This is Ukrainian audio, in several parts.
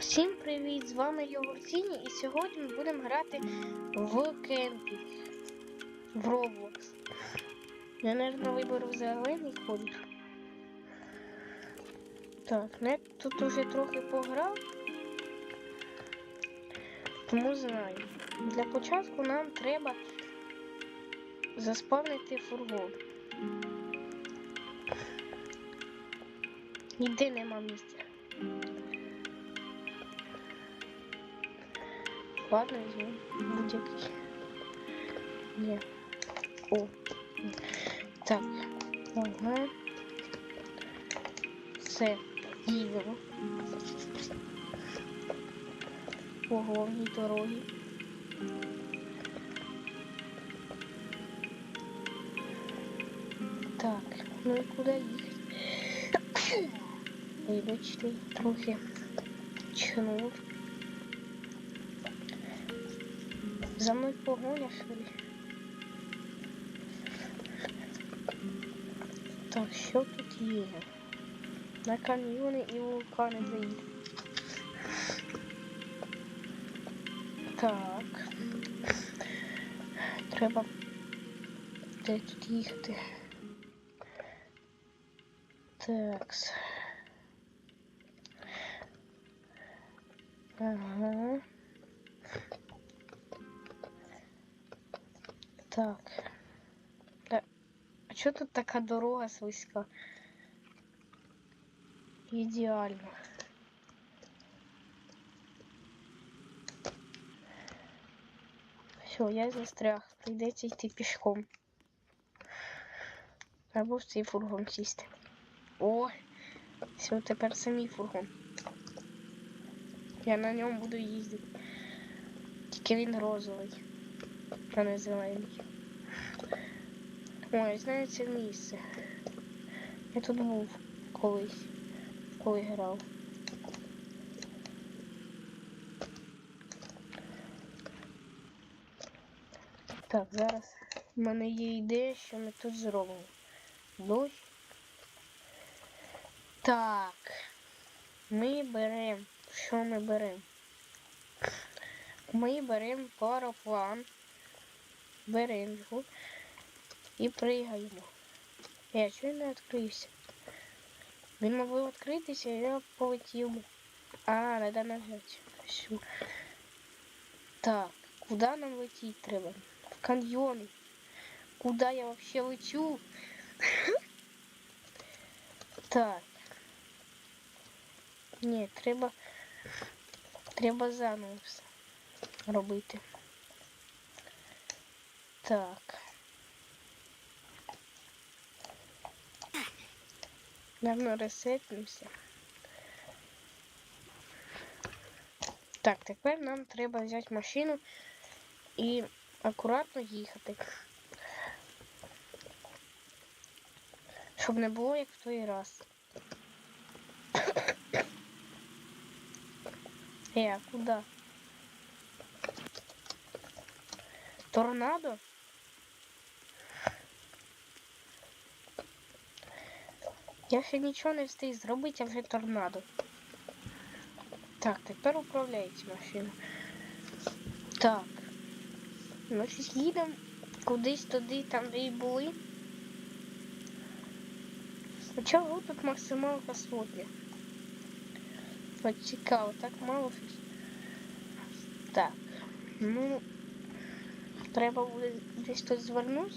Всім привіт! З вами Йогурціні і сьогодні ми будемо грати в кемпінг в Roblox. Я, мабуть, виберу зелений колір. Так, я тут уже трохи пограв, тому знаю. Для початку нам треба заспавнити фургон. Ніде нема місця. Ладно, візьму будь-який. Ні. О. Так. Ага. Все. Їдемо. По головній дорогі. Так, ну і куди їхати? Вибачте, трохи чнув. За мною погоня шли. Так, що тут є? На каньйони і вулкани заїдемо. Так. Треба де тут їхати. Такс. Ага. Так. А чого тут така дорога слизька? Ідеально. Все, я застряг. Прийдеться йти пішком. Або в цей фургон сісти. О! Все, тепер самий фургон. Я на ньому буду їздити. Тільки він розовий, а не зелений. Ой, це місце. Я тут був колись, коли грав. Так, зараз в мене є ідея, що ми тут зробимо. Дощ. Так. Ми беремо. Що ми беремо? Ми беремо параплан. Беремо його і пригаємо. Я чого не відкрився? Він мав відкритися, я полетів. А, треба нажати. Все. Так, куди нам летіти треба? В каньйони. Куди я вообще лечу? Так. Ні, треба. Треба заново все робити. Так. Давно ресетнемося. Так, тепер нам треба взяти машину і акуратно їхати. Щоб не було як в той раз. Е, а куди? Торнадо? Я ще нічого не встиг зробити, а вже торнадо. Так, тепер управляється машина. Так. Щось їдемо кудись туди, там де і були. Спочатку тут максималка сотня. От так мало щось. Так. Ну, треба буде десь тут звернути,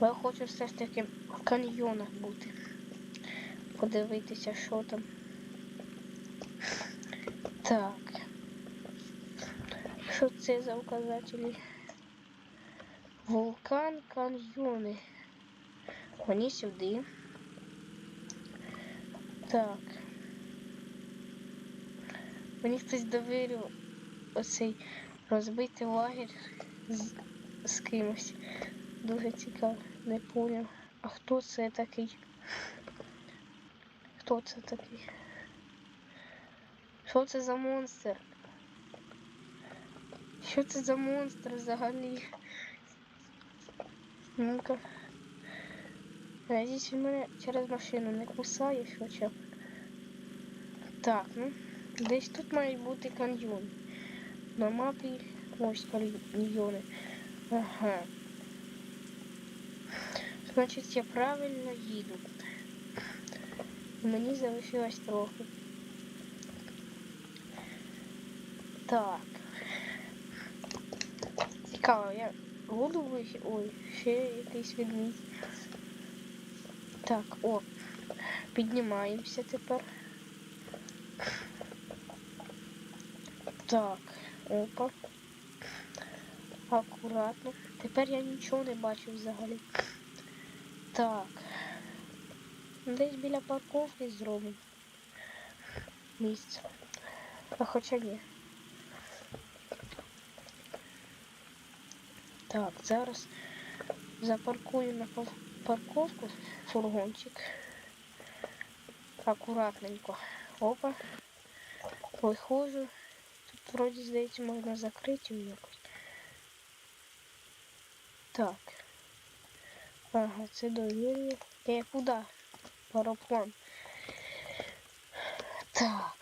бо я хочу все ж таки в каньйонах бути. Подивитися, що там. Так. Що це за указателі? Вулкан, каньйони. Вони сюди. Так. Мені хтось довірив оцей розбитий лагерь з, з кимось. Дуже цікаво, не поняв. А хто це такий? Хто це такий? Що це за монстр? Що це за монстр взагалі? Ну-ка. Він мене через машину не кусає хоча. Так, ну, Десь тут має бути каньйон. На мапі ось каньйони. Ага. Значить, я правильно їду. Мені залишилось трохи. Так. Цікаво, я буду. Ой, ще якийсь відмінь. Так, о. Піднімаємося тепер. Так, опа. Акуратно. Тепер я нічого не бачу взагалі. Так. Десь біля парковки зробимо. Місце. А хоча ні. Так, зараз запаркую на парковку фургончик. Акуратненько. Опа. Виходжу. Тут вроді, здається, можна закрити якось. Так. Ага, це довір'я. Е, куди? Параплан. Так.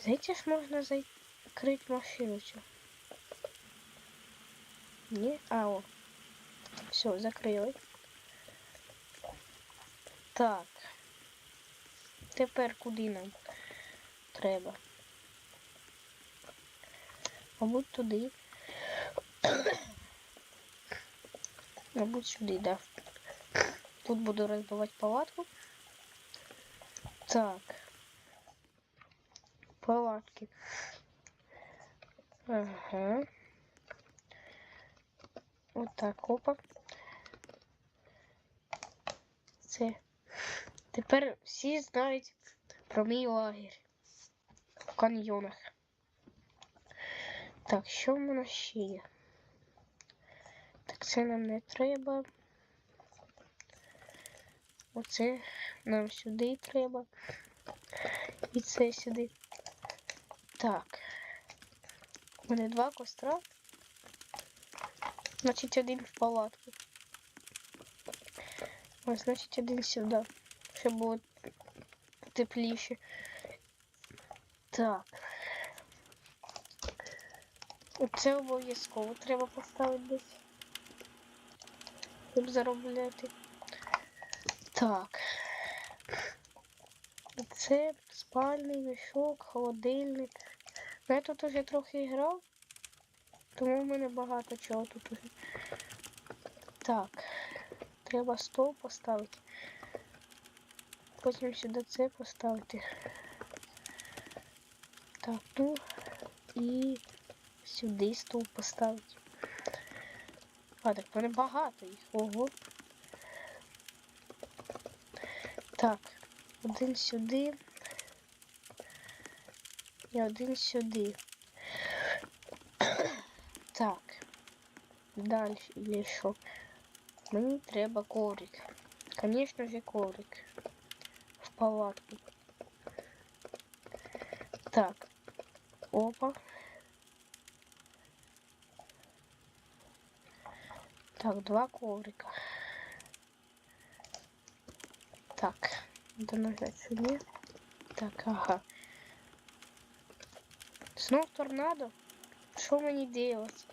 Здається ж можна закрити машину цю. Ні? А, о. Все, закрили. Так. Тепер куди нам треба? Мабуть, туди. Мабуть, сюди, да. Тут буду розбивати палатку. Так. Палатки. Ага. Вот так, опа. Це. Тепер всі знають про мій лагерь в каньйонах. Так, що в мене ще є? Так, це нам не треба. Оце нам сюди треба. І це сюди. Так. У мене два костра. Значить, один в палатку. Ось, значить, один сюди. Щоб було тепліше. Так. Це обов'язково треба поставити десь. Щоб заробляти. Так. Це спальний мішок, холодильник. Я тут уже трохи грав, тому в мене багато чого тут уже. Так. Треба стол поставити. Потім сюди це поставити. Так, ну і сюди стол поставити. А, так в мене багато їх. Ого. Так, один сюди. І один сюди. Так. Далі є що? Мені треба коврик. Конечно же коврик. В палатку. Так. Опа. Так, два коврика. Так. Надо нажать сюда. Так, ага. Снова торнадо? Что мне делать?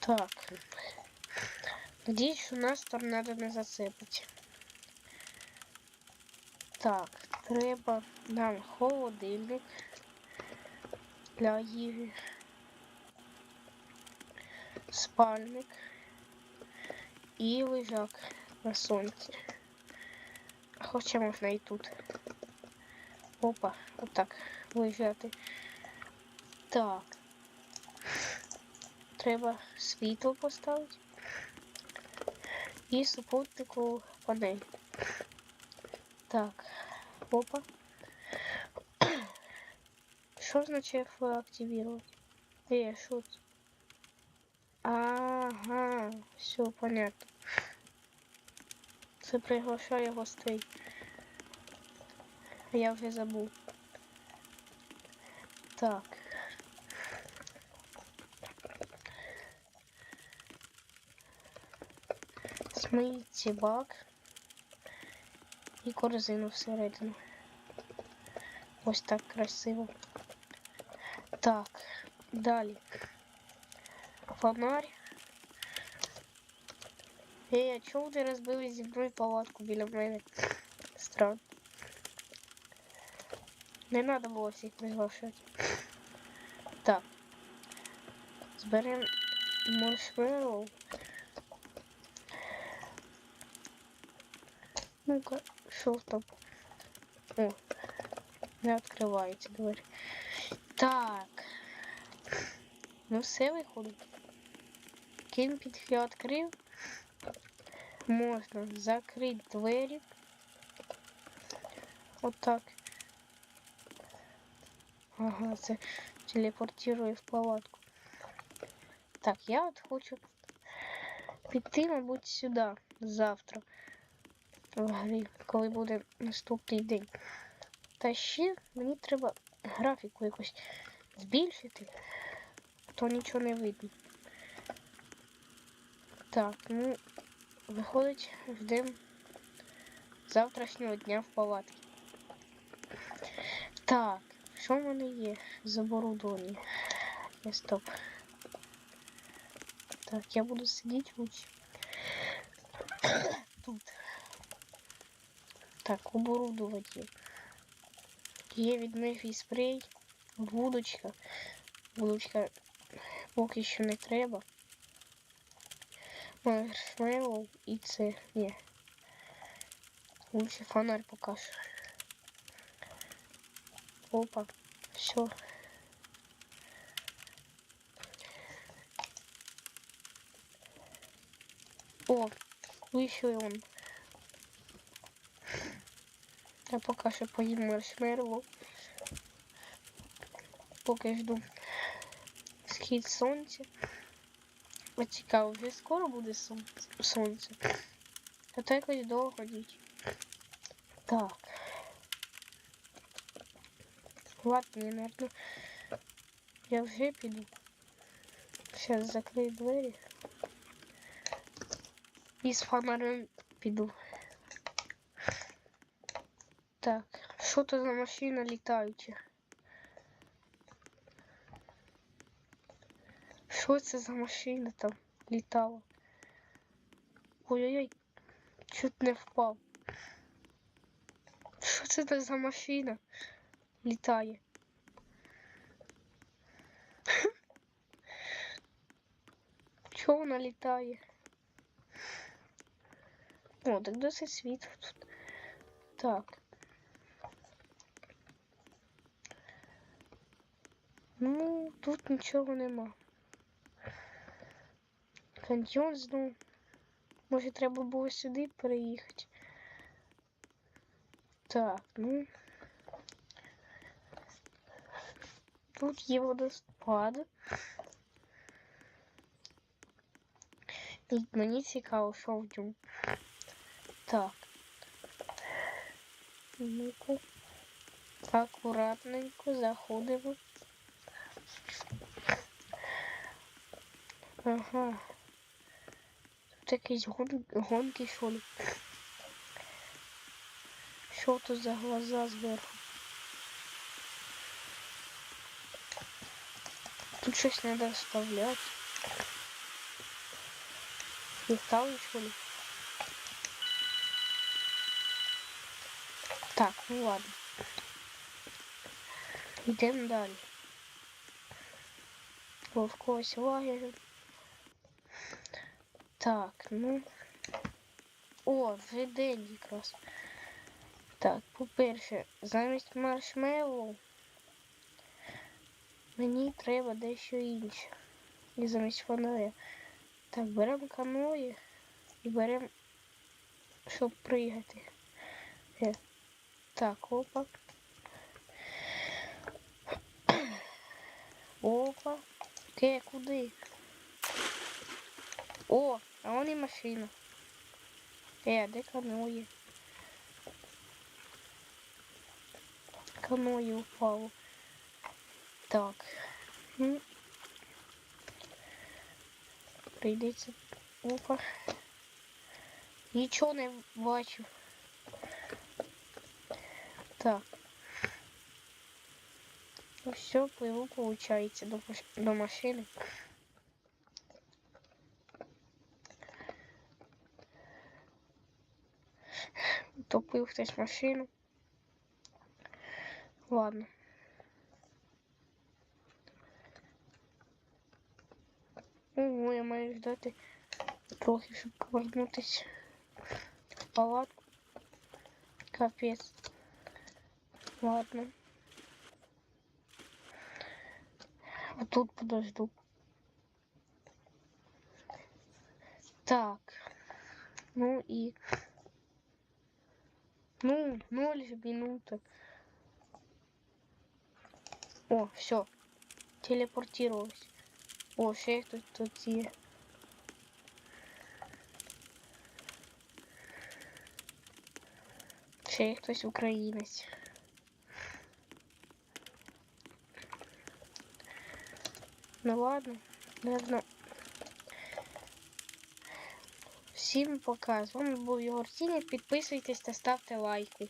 Так. Надіюсь, що нас торнадо не зацепить. Так, треба нам холодильник для їжі. Спальник і лежак на сонці. Хоча можна і тут. Опа, отак лежати. Так. Треба світло поставити. І супутнику панель. Так, опа. Що означає флаг активувати? Е, що це? Ага, все понятно. Це приглашає гостей. Я вже забув. Так. Смийте бак і корзину всередину. Ось так красиво. Так, далі. Фонарь. Ей, а чого ви розбили зі мною палатку біля мене? Странно. Не треба було всіх приглашати. Так. Зберемо маршмеллоу. Ну-ка, що там? О, не відкриваються двері. Так. Ну все виходить. Кемпінг я відкрив. Можна закрити двері. Отак. Ага, це телепортує в палатку. Так, я от хочу піти, мабуть, сюди завтра. В грі, коли буде наступний день. Та ще мені треба графіку якось збільшити, то нічого не видно. Так, ну, виходить, ждемо завтрашнього дня в палатці. Так, що в мене є з? Я стоп. Так, я буду сидіти лучше. Тут. Так, оборудование. Є від Мефі спрей, вудочка. Вудочка поки що не треба. Маршмеллоу і це. Ні. Лучше фонарь покажу. Опа. Все. О, еще и он. Я поки що поїм маршмеллоу. Поки жду схід сонця. А цікаво, вже скоро буде сонце. сонце. А то якось довго ніч. Так. Ладно, я, наверное, я вже піду. Сейчас закрию двері. І з фонарем піду. Так, що то за машина літаюча? Що це за машина там літала? Ой-ой-ой, чуть не впав. Що це за машина літає? Чого вона літає? О, так досить світло тут. Так. Ну, тут нічого нема. Каньйон знову. Може треба було сюди переїхати. Так, ну. Тут є водоспад. І мені цікаво, що в ньому. Так. Ну-ка. Акуратненько заходимо. Ага. Тут якісь гон... гонки, що ли? Що тут за глаза зверху? Тут щось треба вставляти. Металл, что ли? Так, ну ладно. Йдемо далі. О, в когось лагерь. Так, ну. О, вже день якраз. Так, по-перше, замість маршмеллоу мені треба дещо інше. І замість фонаря. Так, беремо каної і беремо, щоб пригати. Е, Так, опа. Опа. Ке, куди? О, а вон і машина. А де каної? Каної упало. Так. Прийдеться. Опа. Нічого не бачу. Так. Ну все, пливу, получається, до, до машини. Топив хтось машину. Ладно. Ого, я маю ждати трохи, щоб повернутися в палатку. Капець. Ладно. А тут подожду. Так. Ну и... Ну, ноль минуток. О, все. Телепортировалась. О, ще тут, тут є. Ще є хтось українець. Ну ладно, наверное. Всім пока. З вами був Єгор Сіня. Підписуйтесь та ставте лайки.